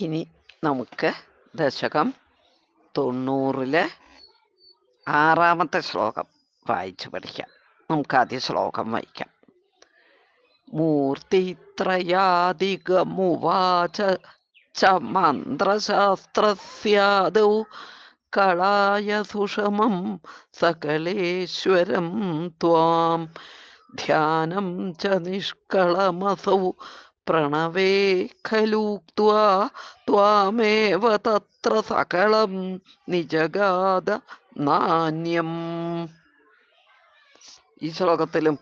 ഇനി നമുക്ക് ദശകം തൊണ്ണൂറിലെ ആറാമത്തെ ശ്ലോകം വായിച്ചു പഠിക്കാം. നമുക്ക് ആദ്യ ശ്ലോകം വായിക്കാം. മൂർത്തിത്രയാധികമുവാച ച മന്ത്രശാസ്ത്രസ്യാദൗ കളായ സുഷമം സകലേശ്വരം ത്വാം ധ്യാനം ച നിഷ്കളമസൗ പ്രണവേ ഖലൂക്വാമേവ ത്വാമേവ തത്ര സകളം നിജഗാത നാണ്യം ഈ ശ്ലോകത്തിലും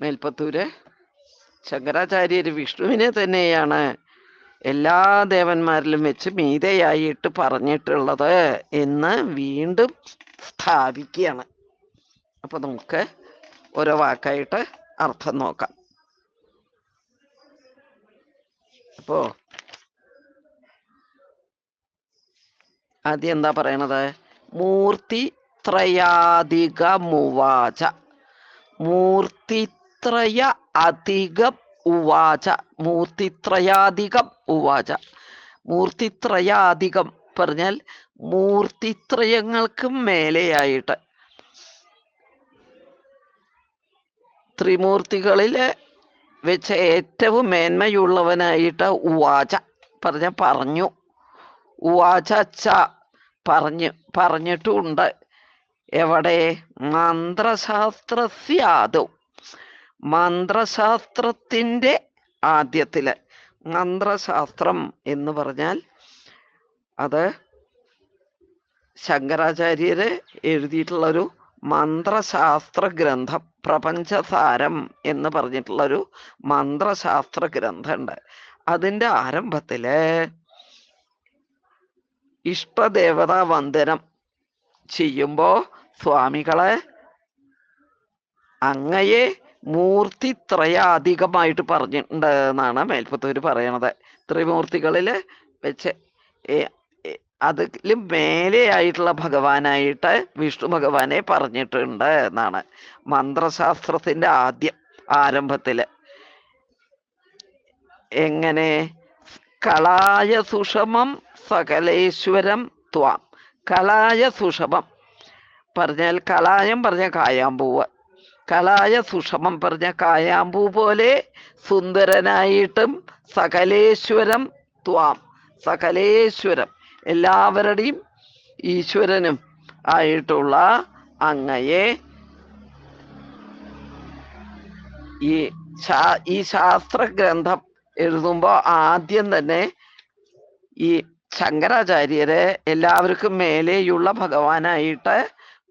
മേൽപ്പത്തൂര് ശങ്കരാചാര്യർ വിഷ്ണുവിനെ തന്നെയാണ് എല്ലാ ദേവന്മാരിലും വെച്ച് മീതയായിട്ട് പറഞ്ഞിട്ടുള്ളത് എന്ന് വീണ്ടും സ്ഥാപിക്കുകയാണ്. അപ്പൊ നമുക്ക് ഓരോ വാക്കായിട്ട് അർത്ഥം നോക്കാം. അപ്പോ ആദ്യം എന്താ പറയണത്? മൂർത്തി ത്രയാധിക മുവാച. മൂർത്തിത്രയ അധികം ഉവാച. മൂർത്തി ത്രയാധികം ഉവാച. മൂർത്തി ത്രയാധികം പറഞ്ഞാൽ മൂർത്തിത്രയങ്ങൾക്ക് മേലെയായിട്ട്. ത്രിമൂർത്തികളിൽ വെച്ച് ഏറ്റവും മേന്മയുള്ളവനായിട്ട് ഉവാച പറഞ്ഞ പറഞ്ഞു. ഉവാച ച പറഞ്ഞു പറഞ്ഞിട്ടുണ്ട്. എവിടെ? മന്ത്രശാസ്ത്രസ്യാദു. മന്ത്രശാസ്ത്രത്തിന്റെ ആദ്യത്തിൽ. മന്ത്രശാസ്ത്രം എന്ന് പറഞ്ഞാൽ അത് ശങ്കരാചാര്യര് എഴുതിയിട്ടുള്ളൊരു മന്ത്രശാസ്ത്ര ഗ്രന്ഥം പ്രപഞ്ചസാരം എന്ന് പറഞ്ഞിട്ടുള്ള ഒരു മന്ത്രശാസ്ത്ര ഗ്രന്ഥമുണ്ട് അതിന്റെ ആരംഭത്തിൽ ഇഷ്ടദേവതാ വന്ദനം ചെയ്യുമ്പോ സ്വാമികളെ അങ്ങയെ മൂർത്തി ത്രയാധികമായിട്ട് പറഞ്ഞിട്ടുണ്ട് എന്നാണ് മേൽപ്പത്തൂര് പറയണത്. ത്രിമൂർത്തികളിൽ വെച്ച് അതിലും മേലെയായിട്ടുള്ള ഭഗവാനായിട്ട് വിഷ്ണു ഭഗവാനെ പറഞ്ഞിട്ടുണ്ട് എന്നാണ് മന്ത്രശാസ്ത്രത്തിന്റെ ആദ്യം ആരംഭത്തിൽ. എങ്ങനെ? കളായ സുഷമം സകലേശ്വരം ത്വാം. കളായ സുഷമം. പറഞ്ഞാൽ കളായം പറഞ്ഞ കായാമ്പൂവ്. കളായ സുഷമം പറഞ്ഞ കായാമ്പൂ പോലെ സുന്ദരനായിട്ടും സകലേശ്വരം ത്വാം. സകലേശ്വരം. എല്ലാവരുടെയും ഈശ്വരനും ആയിട്ടുള്ള അങ്ങയെ ഈ ഈ ശാസ്ത്ര ഗ്രന്ഥം എഴുതുമ്പോൾ ആദ്യം തന്നെ ഈ ശങ്കരാചാര്യരെ എല്ലാവർക്കും മേലെയുള്ള ഭഗവാനായിട്ട്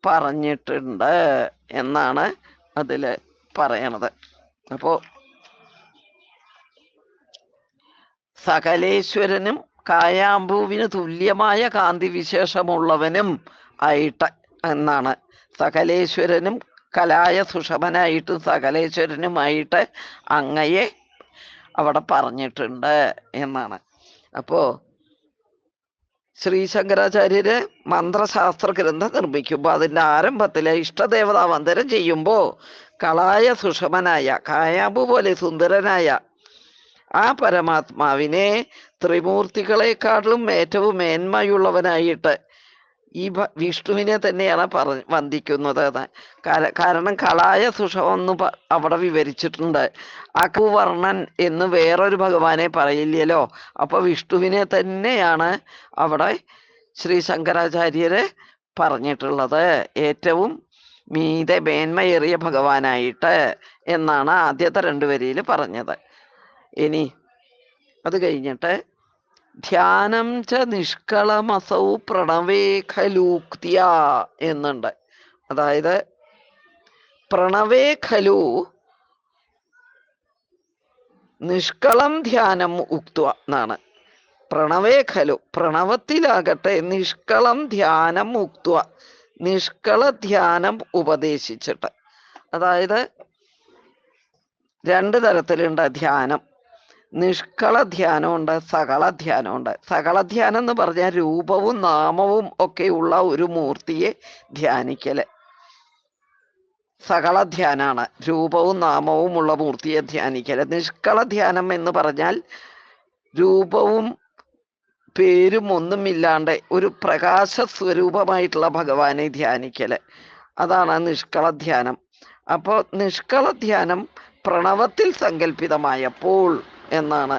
പറഞ്ഞിട്ടുണ്ട് എന്നാണ് അതിൽ പറയണത്. അപ്പോ സകലേശ്വരനും കായാമ്പൂവിന് തുല്യമായ കാന്തി വിശേഷമുള്ളവനും ആയിട്ട് എന്നാണ്. സകലേശ്വരനും കലായ സുഷമനായിട്ടും സകലേശ്വരനുമായിട്ട് അങ്ങയെ അവിടെ പറഞ്ഞിട്ടുണ്ട് എന്നാണ്. അപ്പോ ശ്രീ ശങ്കരാചാര്യര് മന്ത്രശാസ്ത്ര ഗ്രന്ഥം നിർമ്മിക്കുമ്പോൾ അതിന്റെ ആരംഭത്തിലെ ഇഷ്ടദേവതാ വന്ദനം ചെയ്യുമ്പോൾ കളായ സുഷമനായ കായാമ്പു പോലെ സുന്ദരനായ ആ പരമാത്മാവിനെ ത്രിമൂർത്തികളെക്കാട്ടിലും ഏറ്റവും മേന്മയുള്ളവനായിട്ട് ഈ വിഷ്ണുവിനെ തന്നെയാണ് പറ വന്ദിക്കുന്നത്. കാരണം കളായ സുഷമെന്ന് എന്ന് അവിടെ വിവരിച്ചിട്ടുണ്ട്. അകുവർണൻ എന്ന് വേറൊരു ഭഗവാനെ പറയില്ലല്ലോ. അപ്പൊ വിഷ്ണുവിനെ തന്നെയാണ് അവിടെ ശ്രീ ശങ്കരാചാര്യര് പറഞ്ഞിട്ടുള്ളത്. ഏറ്റവും മീതെ മേന്മയേറിയ ഭഗവാനായിട്ട് എന്നാണ് ആദ്യത്തെ രണ്ടു വരിയിൽ പറഞ്ഞത്. ഇനി അത് കഴിഞ്ഞിട്ട് ധ്യാനം ച നിഷ്കളമസൗ പ്രണവേ ഖലൂക്തിയ എന്നുണ്ട്. അതായത് പ്രണവേ ഖലു നിഷ്കളം ധ്യാനം ഉക്തുവ എന്നാണ്. പ്രണവേ ഖലു പ്രണവത്തിലാകട്ടെ നിഷ്കളം ധ്യാനം ഉക്തുവ നിഷ്കള ധ്യാനം ഉപദേശിച്ചിട്ട്. അതായത് രണ്ട് തരത്തിലുണ്ട് ധ്യാനം. നിഷ്കള ധ്യാനമുണ്ട് സകള ധ്യാനമുണ്ട് സകള ധ്യാനം എന്ന് പറഞ്ഞാൽ രൂപവും നാമവും ഒക്കെ ഉള്ള ഒരു മൂർത്തിയെ ധ്യാനിക്കൽ. സകള ധ്യാനാണ് രൂപവും നാമവും ഉള്ള മൂർത്തിയെ ധ്യാനിക്കൽ. നിഷ്കള ധ്യാനം എന്ന് പറഞ്ഞാൽ രൂപവും പേരും ഒന്നുമില്ലാണ്ട് ഒരു പ്രകാശ സ്വരൂപമായിട്ടുള്ള ഭഗവാനെ ധ്യാനിക്കൽ. അതാണ് നിഷ്കള ധ്യാനം അപ്പോൾ നിഷ്കള ധ്യാനം പ്രണവത്തിൽ സങ്കല്പിതമായപ്പോൾ എന്നാണ്.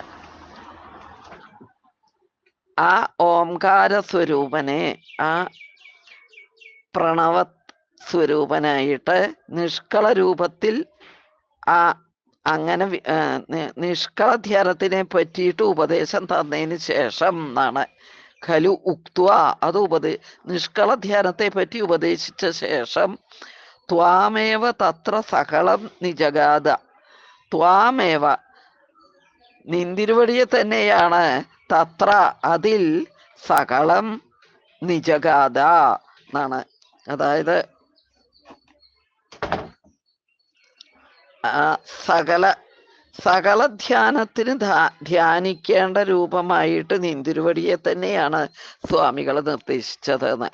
ആ ഓംകാര സ്വരൂപനെ ആ പ്രണവ സ്വരൂപനായിട്ട് നിഷ്കള രൂപത്തിൽ ആ അങ്ങനെ നിഷ്കള ധ്യാനത്തിനെ പറ്റിയിട്ട് ഉപദേശം തന്നതിന് ശേഷം എന്നാണ്. ഖലു ഉക്വ അത് ഉപദേ നിഷ്കള ധ്യാനത്തെ പറ്റി ഉപദേശിച്ച ശേഷം ത്വാമേവ തത്ര സകളം നിജഗാത. ത്വാമേവ നിന്തിരുവടിയെ തന്നെയാണ് തത്ര അതിൽ സകളം നിജഗാത എന്നാണ്. അതായത് സകല സകല ധ്യാനത്തിന് ധ്യാനിക്കേണ്ട രൂപമായിട്ട് നിന്തിരുവടിയെ തന്നെയാണ് സ്വാമികൾ നിർദ്ദേശിച്ചത് എന്ന്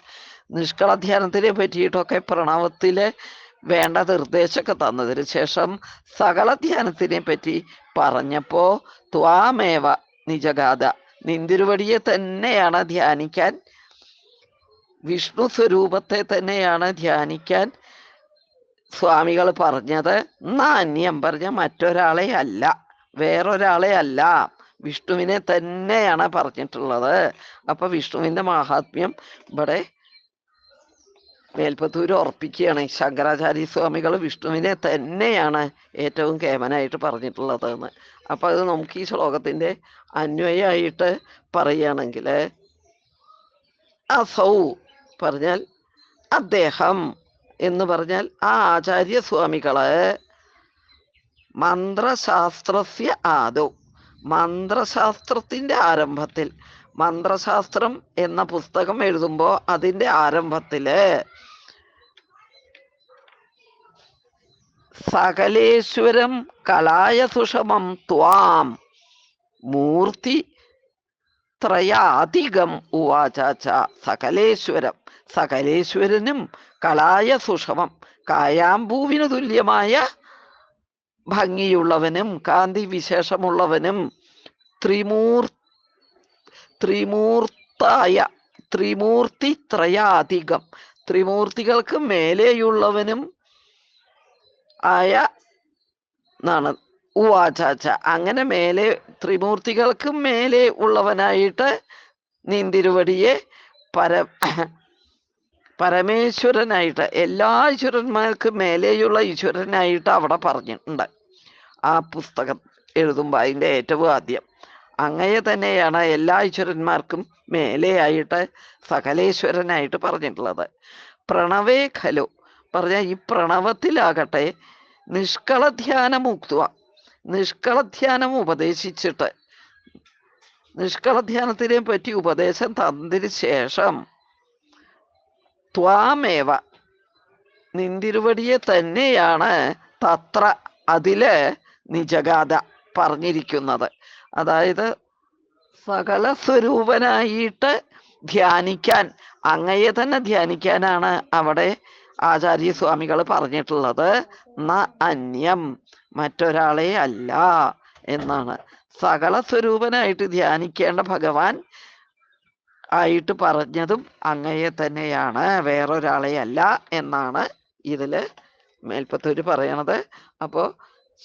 നിഷ്കള ധ്യാനത്തിനെ പറ്റിയിട്ടൊക്കെ പ്രണവത്തിലെ വേണ്ട നിർദ്ദേശമൊക്കെ തന്നതിന് ശേഷം സകല ധ്യാനത്തിനെ പറ്റി പറഞ്ഞപ്പോ ത്വാമേവ നിജഗാഥ. നിന്തിരുവടിയെ തന്നെയാണ് ധ്യാനിക്കാൻ. വിഷ്ണു സ്വരൂപത്തെ തന്നെയാണ് ധ്യാനിക്കാൻ സ്വാമികൾ പറഞ്ഞത്. നാന്യം പറഞ്ഞ മറ്റൊരാളെ അല്ല വേറൊരാളെ അല്ല. വിഷ്ണുവിനെ തന്നെയാണ് പറഞ്ഞിട്ടുള്ളത്. അപ്പൊ വിഷ്ണുവിന്റെ മഹാത്മ്യം ഇവിടെ മേൽപ്പത്തൂര് ഉറപ്പിക്കുകയാണ് ശങ്കരാചാര്യ സ്വാമികൾ വിഷ്ണുവിനെ തന്നെയാണ് ഏറ്റവും കേമനായിട്ട് പറഞ്ഞിട്ടുള്ളത് എന്ന് അപ്പം അത് നമുക്ക് ഈ ശ്ലോകത്തിന്റെ അന്വയമായിട്ട് പറയുകയാണെങ്കിൽ അസൗ പറഞ്ഞാൽ അദ്ദേഹം എന്ന് പറഞ്ഞാൽ ആ ആചാര്യ സ്വാമികൾ മന്ത്രശാസ്ത്രസ്യ ആദോ. മന്ത്രശാസ്ത്രത്തിന്റെ ആരംഭത്തിൽ മന്ത്രശാസ്ത്രം എന്ന പുസ്തകം എഴുതുമ്പോൾ അതിന്റെ ആരംഭത്തിൽ സകലേശ്വരം കലായ സുഷമം ത്വാം മൂർത്തി ത്രയാധികം ഉവാചാച്ച സകലേശ്വരം. സകലേശ്വരനും കലായ സുഷമം കായാമ്പൂവിന് തുല്യമായ ഭംഗിയുള്ളവനും കാന്തി വിശേഷമുള്ളവനും ത്രിമൂർ ത്രിമൂർത്തായ ത്രിമൂർത്തി ത്രയാധികം. ത്രിമൂർത്തികൾക്ക് മേലെയുള്ളവനും ആയ എന്നാണ് ഉവാചാച്ച അങ്ങനെ മേലെ ത്രിമൂർത്തികൾക്ക് മേലെ ഉള്ളവനായിട്ട് നീന്തിരുവടിയെ പര പരമേശ്വരനായിട്ട് എല്ലാ ഈശ്വരന്മാർക്ക് മേലെയുള്ള ഈശ്വരനായിട്ട് അവിടെ പറഞ്ഞിട്ടുണ്ട്. ആ പുസ്തകം എഴുതുമ്പോൾ അതിന്റെ ഏറ്റവും ആദ്യം. അങ്ങയെ തന്നെയാണ് എല്ലാ ഈശ്വരന്മാർക്കും മേലെയായിട്ട് സകലേശ്വരനായിട്ട് പറഞ്ഞിട്ടുള്ളത്. പ്രണവേ ഖലു. പറഞ്ഞ ഈ പ്രണവത്തിലാകട്ടെ നിഷ്കള ധ്യാനം ഉക്തുവ നിഷ്കള ധ്യാനം ഉപദേശിച്ചിട്ട്. നിഷ്കളധ്യാനത്തിനെ പറ്റി ഉപദേശം തന്നതിന് ശേഷം ത്വാമേവ. നിന്തിരുവടിയെ തന്നെയാണ് തത്ര അതിൽ നിജഗാഥ പറഞ്ഞിരിക്കുന്നത്. അതായത് സകല സ്വരൂപനായിട്ട് ധ്യാനിക്കാൻ അങ്ങയെ തന്നെ ധ്യാനിക്കാനാണ് അവിടെ ആചാര്യസ്വാമികൾ പറഞ്ഞിട്ടുള്ളത്. ന അന്യം മറ്റൊരാളെ അല്ല എന്നാണ്. സകല സ്വരൂപനായിട്ട് ധ്യാനിക്കേണ്ട ഭഗവാൻ ആയിട്ട് പറഞ്ഞതും അങ്ങയെ തന്നെയാണ്. വേറൊരാളെ അല്ല എന്നാണ് ഇതിൽ മേൽപ്പത്തൂര് പറയണത്. അപ്പോ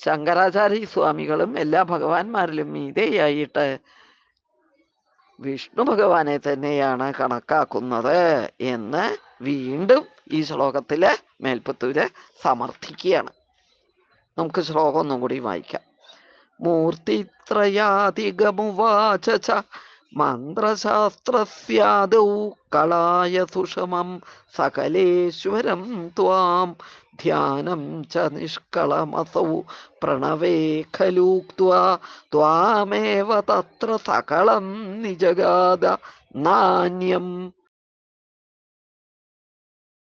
ശങ്കരാചാര്യ സ്വാമികളും എല്ലാ ഭഗവാന്മാരിലും മീതയായിട്ട് വിഷ്ണു ഭഗവാനെ തന്നെയാണ് കണക്കാക്കുന്നത് എന്ന് വീണ്ടും ഈ ശ്ലോകത്തിൽ മേൽപ്പത്തൂര് സമർത്ഥിക്കുകയാണ്. നമുക്ക് ശ്ലോകം ഒന്നും കൂടി വായിക്കാം. മൂർത്തിത്രയാധികമുവാച മന്ത്രശാസ്ത്രസ്യാദൗ കളായ സുഷമം സകലേശ്വരം ത്വാം ധ്യാനം ച നിഷ്കളമസൗ പ്രണവേ ഖലൂക്വാമേവ ത്വാമേവ തത്ര സകളം നിജഗാത നാന്യം